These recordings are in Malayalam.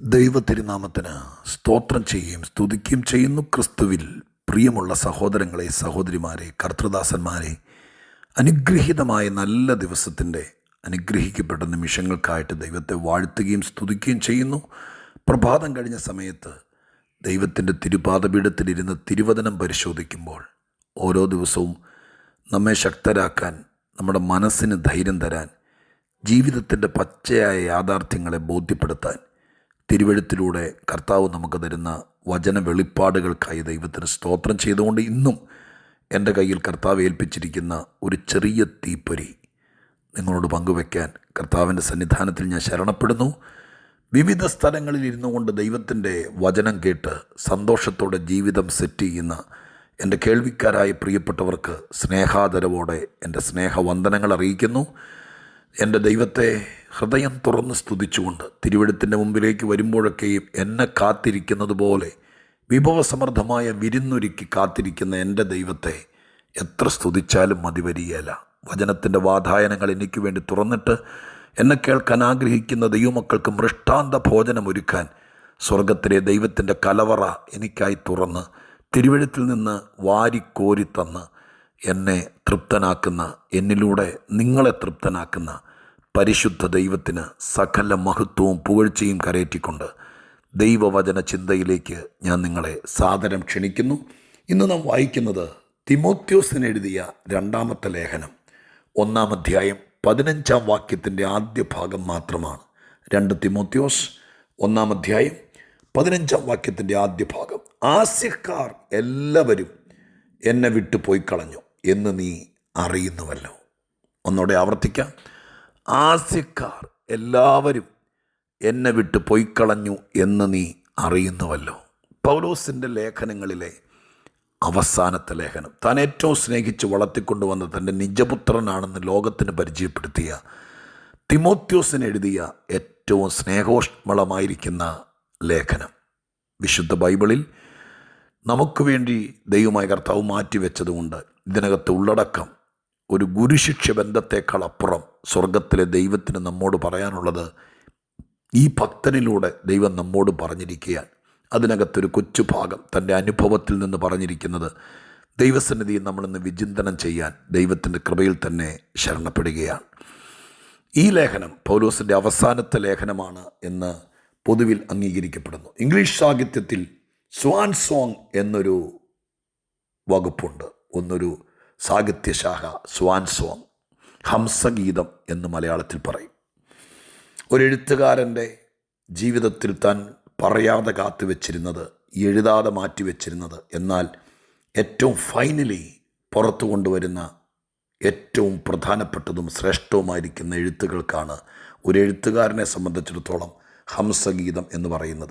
ദൈവത്തിരുനാമത്തിന് സ്തോത്രം ചെയ്യുകയും സ്തുതിക്കുകയും ചെയ്യുന്നു. ക്രിസ്തുവിൽ പ്രിയമുള്ള സഹോദരങ്ങളെ സഹോദരിമാരെ കർത്തൃദാസന്മാരെ അനുഗ്രഹീതമായ നല്ല ദിവസത്തിന്റെ അനുഗ്രഹിക്കപ്പെട്ട നിമിഷങ്ങൾക്കായിട്ട് ദൈവത്തെ വാഴ്ത്തുകയും സ്തുതിക്കുകയും ചെയ്യുന്നു. പ്രഭാതം കഴിഞ്ഞ സമയത്ത് ദൈവത്തിന്റെ തിരുപാതപീഠത്തിലിരുന്ന് തിരുവചനം പരിശോധിക്കുമ്പോൾ ഓരോ ദിവസവും നമ്മെ ശക്തരാക്കാൻ നമ്മുടെ മനസ്സിന് ധൈര്യം തരാൻ ജീവിതത്തിന്റെ പച്ചയായ യാഥാർത്ഥ്യങ്ങളെ ബോധ്യപ്പെടുത്താൻ തിരുവഴുത്തിലൂടെ കർത്താവ് നമുക്ക് തരുന്ന വചന വെളിപ്പാടുകൾക്കായി ദൈവത്തിന് സ്തോത്രം ചെയ്തുകൊണ്ട് ഇന്നും എന്റെ കയ്യിൽ കർത്താവ് ഏൽപ്പിച്ചിരിക്കുന്ന ഒരു ചെറിയ തീപ്പൊരി നിങ്ങളോട് പങ്കുവയ്ക്കാൻ കർത്താവിന്റെ സന്നിധാനത്തിൽ ഞാൻ ശരണപ്പെടുന്നു. വിവിധ സ്ഥലങ്ങളിൽ ഇരുന്നു കൊണ്ട് ദൈവത്തിന്റെ വചനം കേട്ട് സന്തോഷത്തോടെ ജീവിതം സെറ്റ് ചെയ്യുന്ന എന്റെ കേൾവിക്കാരായ പ്രിയപ്പെട്ടവർക്ക് സ്നേഹാദരവോടെ എന്റെ സ്നേഹവന്ദനങ്ങൾ അറിയിക്കുന്നു. എന്റെ ദൈവത്തെ ഹൃദയം തുറന്ന് സ്തുതിച്ചുകൊണ്ട് തിരുവഴുത്തിന്റെ മുമ്പിലേക്ക് വരുമ്പോഴൊക്കെയും എന്നെ കാത്തിരിക്കുന്നത് പോലെ വിഭവസമൃദ്ധമായ വിരുന്നൊരുക്കി കാത്തിരിക്കുന്ന എന്റെ ദൈവത്തെ എത്ര സ്തുതിച്ചാലും മതി വരികയില്ല വചനത്തിന്റെ വാതായനങ്ങൾ എനിക്ക് വേണ്ടി തുറന്നിട്ട് എന്നെ കേൾക്കാൻ ആഗ്രഹിക്കുന്ന ദൈവമക്കൾക്ക് മൃഷ്ടാന്ത ഭോജനം ഒരുക്കാൻ സ്വർഗത്തിലെ ദൈവത്തിന്റെ കലവറ എനിക്കായി തുറന്ന് തിരുവഴുത്തിൽ നിന്ന് വാരിക്കോരി തന്ന് എന്നെ തൃപ്തനാക്കുന്ന എന്നിലൂടെ നിങ്ങളെ തൃപ്തനാക്കുന്ന പരിശുദ്ധ ദൈവത്തിന് സകല മഹത്വവും പുകഴ്ചയും കരയറ്റിക്കൊണ്ട് ദൈവവചന ചിന്തയിലേക്ക് ഞാൻ നിങ്ങളെ സാദരം ക്ഷണിക്കുന്നു. ഇന്ന് നാം വായിക്കുന്നത് തിമോത്യോസിന് എഴുതിയ രണ്ടാമത്തെ ലേഖനം. ഒന്നാം അധ്യായം പതിനഞ്ചാം വാക്യത്തിന്റെ ആദ്യ ഭാഗം മാത്രമാണ്. രണ്ട് തിമോത്യോസ് ഒന്നാം അധ്യായം പതിനഞ്ചാം വാക്യത്തിന്റെ ആദ്യ ഭാഗം. ആസ്യക്കാർ എല്ലാവരും എന്നെ വിട്ടു പോയി കളഞ്ഞു. എന്ന് നീ അറിയുന്നുവല്ലോ. ഒന്നോടെ ആവർത്തിക്കാം. ആസ്യക്കാർ എല്ലാവരും എന്നെ വിട്ട് പോയിക്കളഞ്ഞു എന്ന് നീ അറിയുന്നുവല്ലോ. പൗലോസിന്റെ ലേഖനങ്ങളിലെ അവസാനത്തെ ലേഖനം. താൻ ഏറ്റവും സ്നേഹിച്ച് വളർത്തിക്കൊണ്ടുവന്ന തന്റെ നിജപുത്രനാണെന്ന് ലോകത്തിന് പരിചയപ്പെടുത്തിയ തിമോത്യോസിന് എഴുതിയ ഏറ്റവും സ്നേഹോഷ്മളമായിരിക്കുന്ന ലേഖനം. വിശുദ്ധ ബൈബിളിൽ നമുക്ക് വേണ്ടി ദൈവമായ കർത്താവ് മാറ്റിവെച്ചതുകൊണ്ട് ഇതിനകത്ത് ഉള്ളടക്കം ഒരു ഗുരുശിക്ഷ ബന്ധത്തെക്കാൾ അപ്പുറം സ്വർഗത്തിലെ ദൈവത്തിന് നമ്മോട് പറയാനുള്ളത് ഈ ഭക്തനിലൂടെ ദൈവം നമ്മോട് പറഞ്ഞിരിക്കുകയാണ്. അതിനകത്തൊരു കൊച്ചു ഭാഗം തന്റെ അനുഭവത്തിൽ നിന്ന് പറഞ്ഞിരിക്കുന്നത് ദൈവസന്നിധിയിൽ നമ്മളിന്ന് വിചിന്തനം ചെയ്യാൻ ദൈവത്തിന്റെ കൃപയിൽ തന്നെ ശരണപ്പെടുകയാണ്. ഈ ലേഖനം പൗലോസിന്റെ അവസാനത്തെ ലേഖനമാണ് എന്ന് പൊതുവിൽ അംഗീകരിക്കപ്പെടുന്നു. ഇംഗ്ലീഷ് സാഹിത്യത്തിൽ സ്വാൻ സോങ് എന്നൊരു വകുപ്പുണ്ട്. ഒന്നൊരു സാഹിത്യശാഖ സ്വാൻ സോങ് ഹംസഗീതം എന്ന് മലയാളത്തിൽ പറയും. ഒരു എഴുത്തുകാരന്റെ ജീവിതത്തിൽ താൻ പറയാതെ കാത്തു വെച്ചിരുന്നത് എഴുതാതെ മാറ്റി വെച്ചിരുന്നത് എന്നാൽ ഏറ്റവും ഫൈനലി പുറത്തു കൊണ്ടുവരുന്ന ഏറ്റവും പ്രധാനപ്പെട്ടതും ശ്രേഷ്ഠവുമായിരിക്കുന്ന എഴുത്തുകൾക്കാണ് ഒരു എഴുത്തുകാരനെ സംബന്ധിച്ചിടത്തോളം ഹംസഗീതം എന്ന് പറയുന്നത്.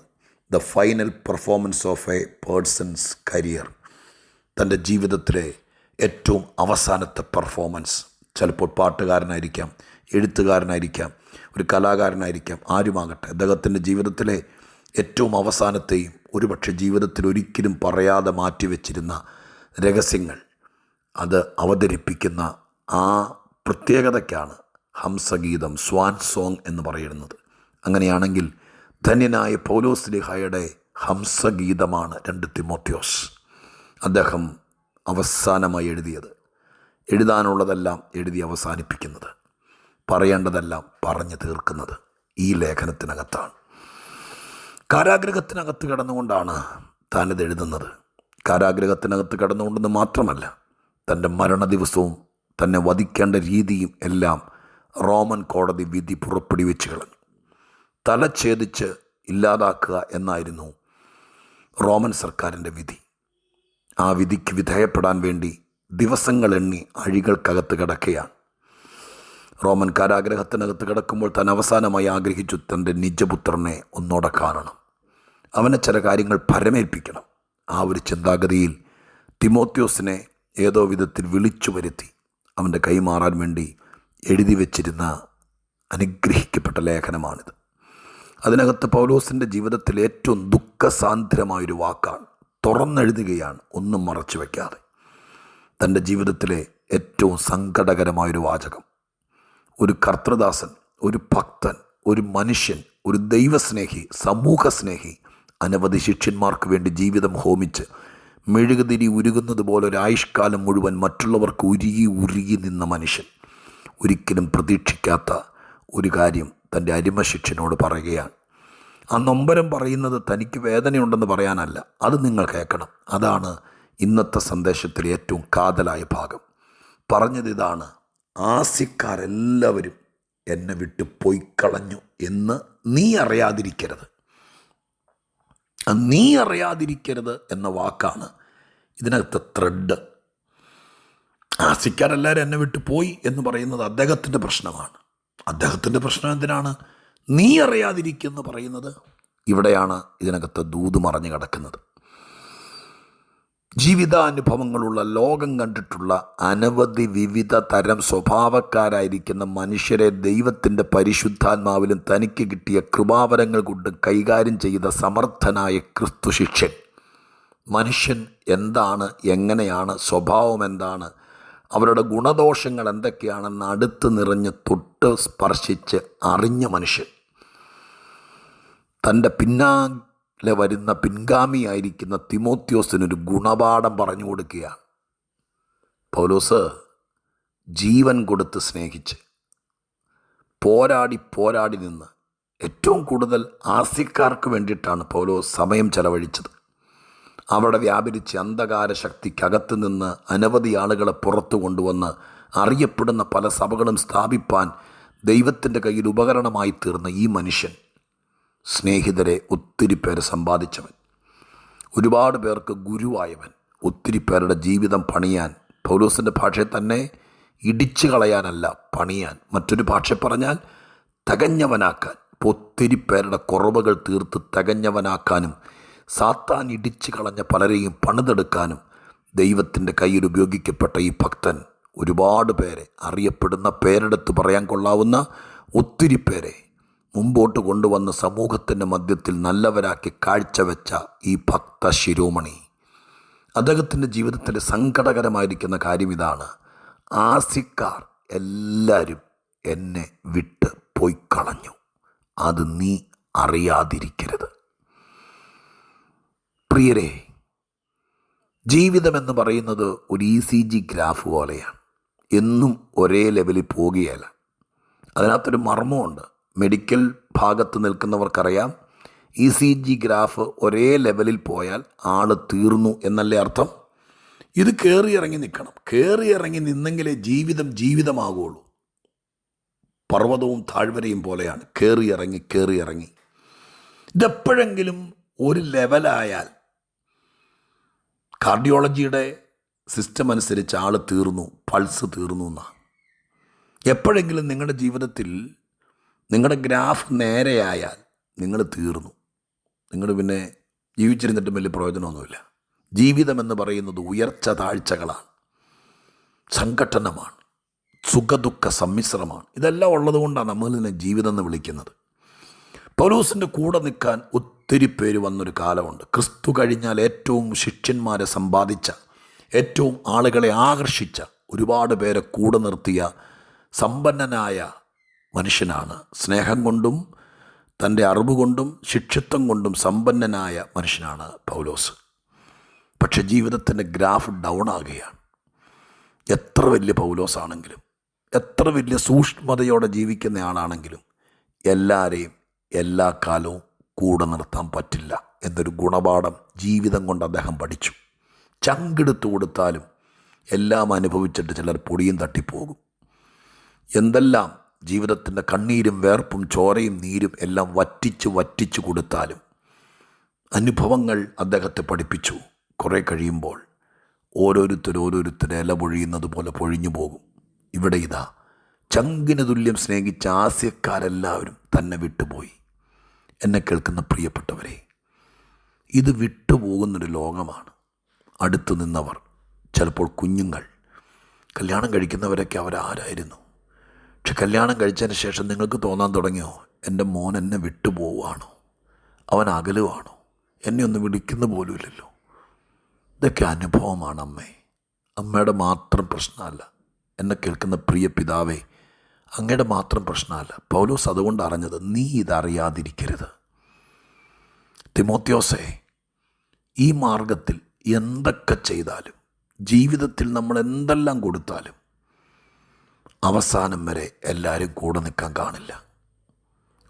The final performance of a person's career. തന്റെ ജീവിതത്തിലെ ഏറ്റവും അവസാനത്തെ പെർഫോമൻസ് ചിലപ്പോൾ പാട്ടുകാരനായിരിക്കാം എഴുത്തുകാരനായിരിക്കാം ഒരു കലാകാരനായിരിക്കാം ആരുമാകട്ടെ. അദ്ദേഹത്തിന്റെ ജീവിതത്തിലെ ഏറ്റവും അവസാനത്തെയും ഒരുപക്ഷെ ജീവിതത്തിൽ ഒരിക്കലും പറയാതെ മാറ്റിവെച്ചിരുന്ന രഹസ്യങ്ങൾ അത് അവതരിപ്പിക്കുന്ന ആ പ്രത്യേകതയ്ക്കാണ് ഹംസഗീതം സ്വാൻ സോങ് എന്ന് പറയുന്നത്. അങ്ങനെയാണെങ്കിൽ ധന്യനായ പൗലോസ് ലിഹായുടെ ഹംസഗീതമാണ് രണ്ട് തിമോത്യോസ്. അദ്ദേഹം അവസാനമായി എഴുതിയത്. എഴുതാനുള്ളതെല്ലാം എഴുതി അവസാനിപ്പിക്കുന്നത്. പറയേണ്ടതെല്ലാം പറഞ്ഞു തീർക്കുന്നത് ഈ ലേഖനത്തിനകത്താണ്. കാരാഗ്രഹത്തിനകത്ത് കിടന്നുകൊണ്ടാണ് താനിത് എഴുതുന്നത്. കാരാഗ്രഹത്തിനകത്ത് കിടന്നുകൊണ്ടെന്ന് മാത്രമല്ല തന്റെ മരണ ദിവസവും തന്നെ വധിക്കേണ്ട രീതിയും എല്ലാം റോമൻ കോടതി വിധി പുറപ്പെടുവിച്ച് കളഞ്ഞു. തലഛേദിച്ച് ഇല്ലാതാക്കുക എന്നായിരുന്നു റോമൻ സർക്കാരിന്റെ വിധി. ആ വിധിക്ക് വിധേയപ്പെടാൻ വേണ്ടി ദിവസങ്ങൾ എണ്ണി അഴികൾക്കകത്ത് കിടക്കുകയാണ് റോമൻ കാരാഗ്രഹത്തിനകത്ത് കിടക്കുമ്പോൾ താൻ അവസാനമായി ആഗ്രഹിച്ചു തന്റെ നിജപുത്രനെ ഒന്നോടെ കാണണം. അവനെ ചില കാര്യങ്ങൾ പരമേൽപ്പിക്കണം ആ ഒരു ചിന്താഗതിയിൽ തിമോത്യോസിനെ ഏതോ വിധത്തിൽ വിളിച്ചു വരുത്തി അവന്റെ കൈമാറാൻ വേണ്ടി എഴുതി വച്ചിരുന്ന അനുഗ്രഹിക്കപ്പെട്ട ലേഖനമാണിത്. അതിനകത്ത് പൗലോസിന്റെ ജീവിതത്തിൽ ഏറ്റവും ദുഃഖസാന്ദ്രമായൊരു വാക്കാണ്. തുറന്നെഴുതുകയാണ് ഒന്നും മറച്ചു വയ്ക്കാതെ തന്റെ ജീവിതത്തിലെ ഏറ്റവും സങ്കടകരമായൊരു വാചകം. ഒരു കർത്തൃദാസൻ ഒരു ഭക്തൻ ഒരു മനുഷ്യൻ ഒരു ദൈവസ്നേഹി സമൂഹസ്നേഹി അനവധി ശിഷ്യന്മാർക്ക് വേണ്ടി ജീവിതം ഹോമിച്ച് മെഴുകുതിരി ഉരുകുന്നത് പോലെ ഒരു ആയുഷ്കാലം മുഴുവൻ മറ്റുള്ളവർക്ക് ഉരുകി ഉരുകി നിന്ന മനുഷ്യൻ. ഒരിക്കലും പ്രതീക്ഷിക്കാത്ത ഒരു കാര്യം തന്റെ അരിമ ശിഷ്യനോട് പറയുകയാണ്. ആ നൊമ്പരം പറയുന്നത് തനിക്ക് വേദനയുണ്ടെന്ന് പറയാനല്ല. അത് നിങ്ങൾ കേൾക്കണം. അതാണ് ഇന്നത്തെ സന്ദേശത്തിലെ ഏറ്റവും കാതലായ ഭാഗം. പറഞ്ഞത് ഇതാണ്. ആസിക്കാരെല്ലാവരും എന്നെ വിട്ട് പൊയ്ക്കളഞ്ഞു എന്ന് നീ അറിയാതിരിക്കരുത്. നീ അറിയാതിരിക്കരുത് എന്ന വാക്കാണ് ഇതിനകത്തെ ത്രെഡ് ആസിക്കാരെല്ലാവരും എന്നെ വിട്ട് പോയി എന്ന് പറയുന്നത് അദ്ദേഹത്തിന്റെ പ്രശ്നമാണ്. അദ്ദേഹത്തിന്റെ പ്രശ്നം എന്തിനാണ്? നീ അറിയാതിരിക്കുന്നു പറയുന്നത് ഇവിടെയാണ് ഇതിനകത്ത് ദൂത് മറഞ്ഞു കിടക്കുന്നത്. ജീവിതാനുഭവങ്ങളുള്ള ലോകം കണ്ടിട്ടുള്ള അനവധി വിവിധ തരം സ്വഭാവക്കാരായിരിക്കുന്ന മനുഷ്യരെ ദൈവത്തിന്റെ പരിശുദ്ധാത്മാവിലും തനിക്ക് കിട്ടിയ കൃപാവരങ്ങൾ കൊണ്ട് കൈകാര്യം ചെയ്ത സമർത്ഥനായ ക്രിസ്തു ശിക്ഷൻ മനുഷ്യൻ എന്താണ് എങ്ങനെയാണ് സ്വഭാവം എന്താണ് അവരുടെ ഗുണദോഷങ്ങൾ എന്തൊക്കെയാണെന്ന് അടുത്ത് നിറഞ്ഞ് തൊട്ട് സ്പർശിച്ച് അറിഞ്ഞ മനുഷ്യൻ. തന്റെ പിന്നാലെ വരുന്ന പിൻഗാമിയായിരിക്കുന്ന തിമോത്യോസിനൊരു ഗുണപാഠം പറഞ്ഞു കൊടുക്കുകയാണ്. പൗലോസ് ജീവൻ കൊടുത്ത് സ്നേഹിച്ച് പോരാടി പോരാടി നിന്ന് ഏറ്റവും കൂടുതൽ ആസ്യക്കാർക്ക് വേണ്ടിയിട്ടാണ് പൗലോസ് സമയം ചെലവഴിച്ചത്. അവിടെ വ്യാപരിച്ച് അന്ധകാര ശക്തിക്കകത്ത് നിന്ന് അനവധി ആളുകളെ പുറത്തു കൊണ്ടുവന്ന് അറിയപ്പെടുന്ന പല സഭകളും സ്ഥാപിപ്പാൻ ദൈവത്തിന്റെ കയ്യിൽ ഉപകരണമായി തീർന്ന ഈ മനുഷ്യൻ. സ്നേഹിതരെ ഒത്തിരി പേര് സമ്പാദിച്ചവൻ. ഒരുപാട് പേർക്ക് ഗുരുവായവൻ. ഒത്തിരി പേരുടെ ജീവിതം പണിയാൻ. പൗലോസിന്റെ ഭാഷയെ തന്നെ ഇടിച്ചു കളയാനല്ല പണിയാൻ. മറ്റൊരു ഭാഷ പറഞ്ഞാൽ തികഞ്ഞവനാക്കാൻ. ഇപ്പോൾ ഒത്തിരി പേരുടെ കുറവുകൾ തീർത്ത് തികഞ്ഞവനാക്കാനും സാത്താൻ ഇടിച്ചു കളഞ്ഞ പലരെയും പണിതെടുക്കാനും ദൈവത്തിന്റെ കയ്യിൽ ഉപയോഗിക്കപ്പെട്ട ഈ ഭക്തൻ ഒരുപാട് പേരെ അറിയപ്പെടുന്ന പേരെടുത്ത് പറയാൻ കൊള്ളാവുന്ന ഒത്തിരി പേരെ മുമ്പോട്ട് കൊണ്ടുവന്ന് സമൂഹത്തിന്റെ മധ്യത്തിൽ നല്ലവരാക്കി കാഴ്ചവെച്ച ഈ ഭക്ത ശിരോമണി. അദ്ദേഹത്തിന്റെ ജീവിതത്തിലെ സങ്കടകരമായിരിക്കുന്ന കാര്യം ഇതാണ്. ആസിക്കാർ എല്ലാവരും എന്നെ വിട്ട് പോയി കളഞ്ഞു. അത് നീ അറിയാതിരിക്കരുത്. പ്രിയരെ ജീവിതമെന്ന് പറയുന്നത് ഒരു ഇ സി ജി ഗ്രാഫ് പോലെയാണ്. എന്നും ഒരേ ലെവലിൽ പോകുകയല്ല. അതിനകത്തൊരു മർമ്മമുണ്ട്. മെഡിക്കൽ ഭാഗത്ത് നിൽക്കുന്നവർക്കറിയാം. ഇ സി ജി ഗ്രാഫ് ഒരേ ലെവലിൽ പോയാൽ ആൾ തീർന്നു എന്നല്ലേ അർത്ഥം? ഇത് കയറി ഇറങ്ങി നിൽക്കണം. കയറി ഇറങ്ങി നിന്നെങ്കിലേ ജീവിതം ജീവിതമാകുള്ളൂ പർവതവും താഴ്വരയും പോലെയാണ്. കയറി ഇറങ്ങി കയറി ഇറങ്ങി. ഇതെപ്പോഴെങ്കിലും ഒരു ലെവലായാൽ കാർഡിയോളജിയുടെ സിസ്റ്റം അനുസരിച്ച് ആൾ തീർന്നു പൾസ് തീർന്നു എന്നാണ്. എപ്പോഴെങ്കിലും നിങ്ങളുടെ ജീവിതത്തിൽ നിങ്ങളുടെ ഗ്രാഫ് നേരെയായാൽ നിങ്ങൾ തീർന്നു. നിങ്ങൾ പിന്നെ ജീവിച്ചിരുന്നിട്ടും വലിയ പ്രയോജനമൊന്നുമില്ല. ജീവിതം എന്ന് പറയുന്നത് ഉയർച്ച താഴ്ചകളാണ്. സംഘട്ടനമാണ് സുഖദുഃഖ സമ്മിശ്രമാണ്. ഇതെല്ലാം ഉള്ളതുകൊണ്ടാണ് നമ്മൾ ഇതിനെ ജീവിതം എന്ന് വിളിക്കുന്നത്. പൗലൂസിന്റെ കൂടെ നിൽക്കാൻ ഒത്തിരി പേര് വന്നൊരു കാലമുണ്ട്. ക്രിസ്തു കഴിഞ്ഞാൽ ഏറ്റവും ശിഷ്യന്മാരെ സമ്പാദിച്ച ഏറ്റവും ആളുകളെ ആകർഷിച്ച ഒരുപാട് പേരെ കൂടെ നിർത്തിയ സമ്പന്നനായ മനുഷ്യനാണ്. സ്നേഹം കൊണ്ടും തന്റെ അറിവ് കൊണ്ടും ശിക്ഷിത്വം കൊണ്ടും സമ്പന്നനായ മനുഷ്യനാണ് പൗലോസ്. പക്ഷെ ജീവിതത്തിന്റെ ഗ്രാഫ് ഡൗൺ ആകുകയാണ്. എത്ര വലിയ പൗലോസാണെങ്കിലും എത്ര വലിയ സൂക്ഷ്മതയോടെ ജീവിക്കുന്ന ആളാണെങ്കിലും എല്ലാവരെയും എല്ലാ കാലവും കൂടെ നിർത്താൻ പറ്റില്ല എന്നൊരു ഗുണപാഠം ജീവിതം കൊണ്ട് അദ്ദേഹം പഠിച്ചു. ചങ്കെടുത്തു കൊടുത്താലും എല്ലാം അനുഭവിച്ചിട്ട് ചിലർ പൊടിയും തട്ടിപ്പോകും. എന്തെല്ലാം ജീവിതത്തിന്റെ കണ്ണീരും വേർപ്പും ചോരയും നീരും എല്ലാം വറ്റിച്ച് വറ്റിച്ച് കൊടുത്താലും അനുഭവങ്ങൾ അദ്ദേഹത്തെ പഠിപ്പിച്ചു. കുറേ കഴിയുമ്പോൾ ഓരോരുത്തർ ഓരോരുത്തർ ഇല പൊഴിയുന്നത് പോലെ പൊഴിഞ്ഞു പോകും. ഇവിടെ ഇതാ ചങ്കിന് തുല്യം സ്നേഹിച്ച ആസ്യക്കാരെല്ലാവരും തന്നെ വിട്ടുപോയി. എന്നെ കേൾക്കുന്ന പ്രിയപ്പെട്ടവരെ ഇത് വിട്ടുപോകുന്നൊരു ലോകമാണ്. അടുത്തു നിന്നവർ ചിലപ്പോൾ കുഞ്ഞുങ്ങൾ കല്യാണം കഴിക്കുന്നവരൊക്കെ അവരാരായിരുന്നു. പക്ഷെ കല്യാണം കഴിച്ചതിന് ശേഷം നിങ്ങൾക്ക് തോന്നാൻ തുടങ്ങിയോ? എന്റെ മോൻ എന്നെ വിട്ടുപോവുകയാണോ. അവൻ അകലുവാണോ. എന്നെ ഒന്ന് വിളിക്കുന്ന പോലുമില്ലല്ലോ. ഇതൊക്കെ അനുഭവമാണ് അമ്മേ. അമ്മയുടെ മാത്രം പ്രശ്നമല്ല. എന്നെ കേൾക്കുന്ന പ്രിയ പിതാവേ അങ്ങയുടെ മാത്രം പ്രശ്നമല്ല. പൗലോസ് അതുകൊണ്ട് അറിഞ്ഞത് നീ ഇതറിയാതിരിക്കരുത്. തിമോത്യോസേ ഈ മാർഗത്തിൽ എന്തൊക്കെ ചെയ്താലും ജീവിതത്തിൽ നമ്മൾ എന്തെല്ലാം കൊടുത്താലും അവസാനം വരെ എല്ലാവരും കൂടെ നിൽക്കാൻ കാണില്ല.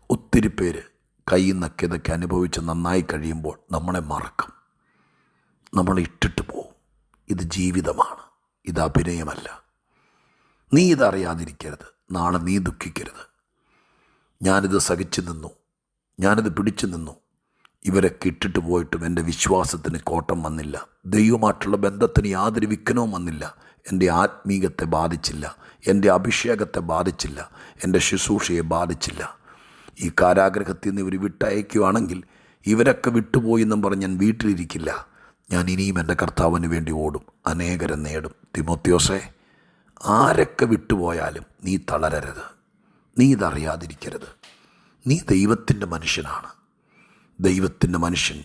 ഒത്തിരി പേര് കൈ നക്കിയതൊക്കെ അനുഭവിച്ച് നന്നായി കഴിയുമ്പോൾ നമ്മളെ മറക്കും. നമ്മൾ ഇട്ടിട്ട് പോവും. ഇത് ജീവിതമാണ്. ഇത് അഭിനയമല്ല. നീ ഇതറിയാതിരിക്കരുത്. നാളെ നീ ദുഃഖിക്കരുത്. ഞാനിത് സഹിച്ചു നിന്നു. ഞാനിത് പിടിച്ചു നിന്നു. ഇവരൊക്കെ ഇട്ടിട്ട് പോയിട്ടും എന്റെ വിശ്വാസത്തിന് കോട്ടം വന്നില്ല. ദൈവമായിട്ടുള്ള ബന്ധത്തിന് യാതൊരു വിഘ്നവും വന്നില്ല. എന്റെ ആത്മീകത്തെ ബാധിച്ചില്ല എന്റെ അഭിഷേകത്തെ ബാധിച്ചില്ല എന്റെ ശുശ്രൂഷയെ ബാധിച്ചില്ല. ഈ കാരാഗ്രഹത്തിൽ നിന്ന് ഇവർ വിട്ടയക്കുകയാണെങ്കിൽ ഇവരൊക്കെ വിട്ടുപോയി എന്നും പറഞ്ഞ് ഞാൻ വീട്ടിലിരിക്കില്ല. ഞാൻ ഇനിയും എന്റെ കർത്താവിന് വേണ്ടി ഓടും അനേകരെ നേടും. തിമോത്യോസേ ആരൊക്കെ വിട്ടുപോയാലും നീ തളരരുത്. നീ ഇതറിയാതിരിക്കരുത്. നീ ദൈവത്തിന്റെ മനുഷ്യനാണ്. ദൈവത്തിന്റെ മനുഷ്യൻ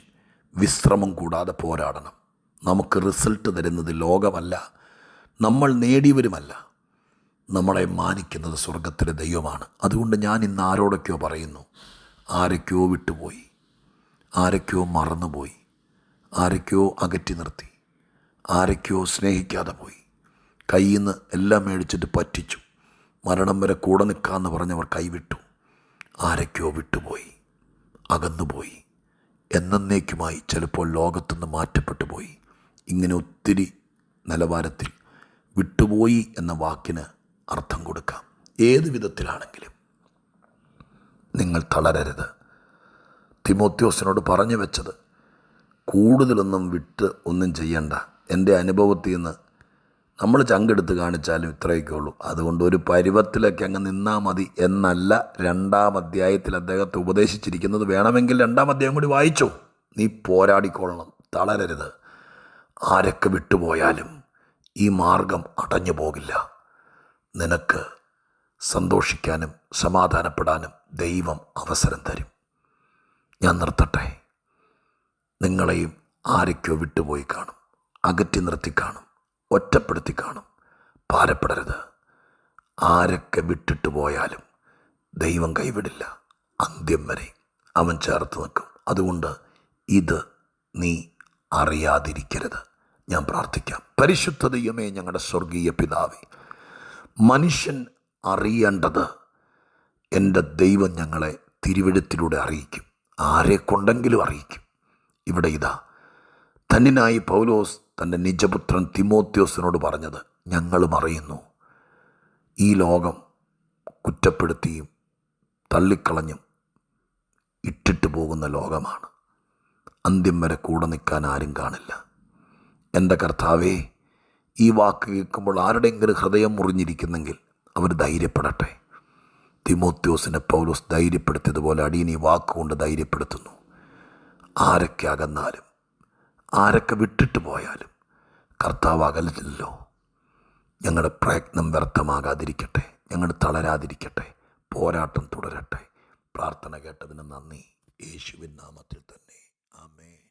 വിശ്രമം കൂടാതെ പോരാടണം. നമുക്ക് റിസൾട്ട് തരുന്നത് ലോകമല്ല നമ്മൾ നേടിയവരുമല്ല. നമ്മളെ മാനിക്കുന്നത് സ്വർഗത്തിലെ ദൈവമാണ്. അതുകൊണ്ട് ഞാൻ ഇന്ന് ആരോടൊക്കെയോ പറയുന്നു ആരൊക്കെയോ വിട്ടുപോയി ആരൊക്കെയോ മറന്നുപോയി ആരൊക്കെയോ അകറ്റി നിർത്തി ആരൊക്കെയോ സ്നേഹിക്കാതെ പോയി കയ്യിൽ നിന്ന് എല്ലാം മേടിച്ചിട്ട് പറ്റിച്ചു മരണം വരെ കൂടെ നിൽക്കാമെന്ന് പറഞ്ഞവർ കൈവിട്ടു ആരൊക്കെയോ വിട്ടുപോയി അകന്നുപോയി എന്നേക്കുമായി ചിലപ്പോൾ ലോകത്തുനിന്ന് മാറ്റപ്പെട്ടു പോയി. ഇങ്ങനെ ഒത്തിരി നിലവാരത്തിൽ വിട്ടുപോയി എന്ന വാക്കിന് അർത്ഥം കൊടുക്കാം. ഏത് വിധത്തിലാണെങ്കിലും. നിങ്ങൾ തളരരുത്. തിമോത്യോസിനോട് പറഞ്ഞു വെച്ചത് കൂടുതലൊന്നും വിട്ട് ഒന്നും ചെയ്യണ്ട. എന്റെ അനുഭവത്തിൽ നിന്ന് നമ്മൾ ചങ്കെടുത്ത് കാണിച്ചാലും ഇത്രയൊക്കെ ഉള്ളൂ അതുകൊണ്ട് ഒരു പരുവത്തിലൊക്കെ അങ്ങ് നിന്നാൽ മതി എന്നല്ല രണ്ടാം അധ്യായത്തിൽ അദ്ദേഹത്തെ ഉപദേശിച്ചിരിക്കുന്നത്. വേണമെങ്കിൽ രണ്ടാം അധ്യായം കൂടി വായിച്ചോ. നീ പോരാടിക്കൊള്ളണം. തളരരുത്. ആരൊക്കെ വിട്ടുപോയാലും ഈ മാർഗം അടഞ്ഞു പോകില്ല. നിനക്ക് സന്തോഷിക്കാനും സമാധാനപ്പെടാനും ദൈവം അവസരം തരും. ഞാൻ നിർത്തട്ടെ. നിങ്ങളെയും ആരൊക്കെയോ വിട്ടുപോയി കാണും. അകറ്റി നിർത്തി കാണും. ഒറ്റപ്പെടുത്തി കാണും. ഭാരപ്പെടരുത്. ആരൊക്കെ വിട്ടിട്ട് പോയാലും ദൈവം കൈവിടില്ല. അന്ത്യം വരെ അവൻ ചേർത്ത് നിൽക്കും. അതുകൊണ്ട് ഇത് നീ അറിയാതിരിക്കരുത്. ഞാൻ പ്രാർത്ഥിക്കാം. പരിശുദ്ധ ദൈവമേ ഞങ്ങളുടെ സ്വർഗീയ പിതാവേ മനുഷ്യൻ അറിയേണ്ടത് എന്റെ ദൈവം ഞങ്ങളെ തിരുവഴുത്തിലൂടെ അറിയിക്കും. ആരെ കൊണ്ടെങ്കിലും അറിയിക്കും. ഇവിടെ ഇതാ തന്നിനായി പൗലോസ് തന്റെ നിജപുത്രൻ തിമോത്യോസിനോട് പറഞ്ഞത് ഞങ്ങളും അറിയുന്നു. ഈ ലോകം കുറ്റപ്പെടുത്തിയും തള്ളിക്കളഞ്ഞും ഇട്ടിട്ട് പോകുന്ന ലോകമാണ്. അന്ത്യം വരെ കൂടെ നിൽക്കാൻ ആരും കാണില്ല. എന്റെ കർത്താവേ ഈ വാക്ക് കേൾക്കുമ്പോൾ ആരുടെയെങ്കിലും ഹൃദയം മുറിഞ്ഞിരിക്കുന്നെങ്കിൽ അവർ ധൈര്യപ്പെടട്ടെ. തിമോത്യോസിനെ പൗലോസ് ധൈര്യപ്പെടുത്തിയതുപോലെ അടിയൻ ഈ വാക്കുകൊണ്ട് ധൈര്യപ്പെടുത്തുന്നു. ആരൊക്കെ അകന്നാലും ആരൊക്കെ വിട്ടിട്ട് പോയാലും കർത്താവ് അകലില്ലല്ലോ ഞങ്ങളുടെ പ്രയത്നം വ്യർത്ഥമാകാതിരിക്കട്ടെ ഞങ്ങൾ തളരാതിരിക്കട്ടെ പോരാട്ടം തുടരട്ടെ. പ്രാർത്ഥന കേട്ടതിന് നന്ദി. യേശുവിൻ നാമത്തിൽ തന്നെ. ആമേ